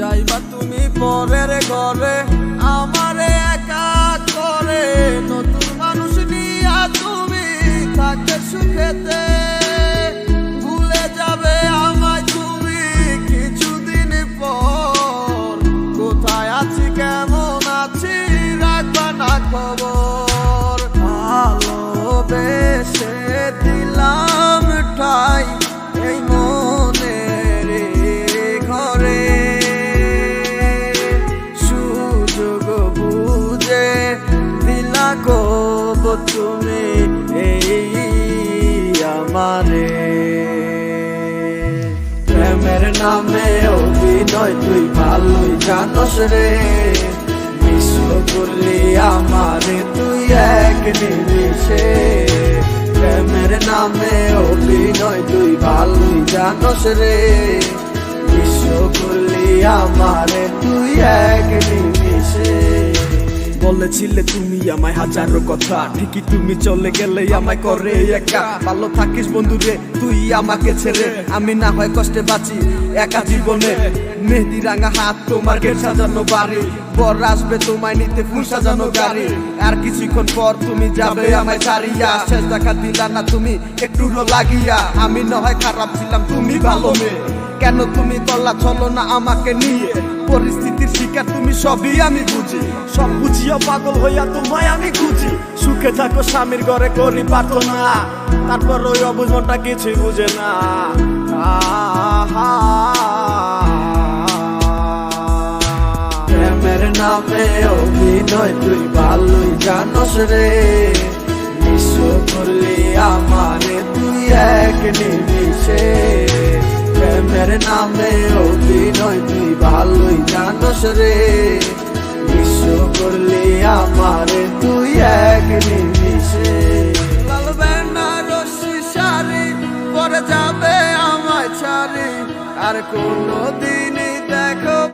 যাইবা তুমি পরের ঘরে। আমারে একা করে নতুন মানুষ নিয়া তুমি থাকে সুখেতে ভুলে যাবে আমায় তুমি। কিছুদিন পর কোথায় আছি কেমন কব তুমি আমারে। প্রেমের নামে অভিনয় তুই ভালোই জানস রে। বিশ্ব করলি আমারে, তুই এক নিমিষে। প্রেমের নামে অভিনয় তুই ভালোই জানস রে। বিশ্ব করলি আমারে, তুই এক নিমিষে। বলেছিলে তুমি আমায় হাজারো কথা। ঠিকই তুমি চলে গেলে আমায় করে একা। ভালো থাকিস বন্ধু রে, তুই আমাকে ছেড়ে। আমি না হয় কষ্টে বাঁচি একা জীবনে। রাঙা হাত তোমার সাজানো বাড়ি। আসবে তোমায় নিতে ফুল সাজানো গাড়ি। আর কিছুক্ষণ পর তুমি যাবে আমায় ছাড়িয়া। শেষ দেখা দিলা না তুমি, একটু লাগিয়া। আমি না হয় খারাপ ছিলাম, তুমি ভালো মেয়ে। কেন তুমি করলা চলো না আমাকে নিয়ে? পরিস্থিতির শিকার তুমি সবই আমি বুঝি। সব বুঝিও পাগল হইয়া তোমায় আমি খুঁজি। সুখে থাকো, স্বামীর ঘরে করি পারতো না তারপর ওই অবুঝমনটা কিছুই বুঝে না। প্রেমের নামে অভিনয় তুই ভালোই জানস রে। বিশ্ব করলি আমারে তুই এক নিমিষে। প্রেমের নামে অভিনয় তুই ভালোই জানস রে। বিশ্ব করলি আমারে তুই এক নিমিষে। লালবে না রশি সারি পরে যাবে আমায় ছাড়ি। আর কোনো দিন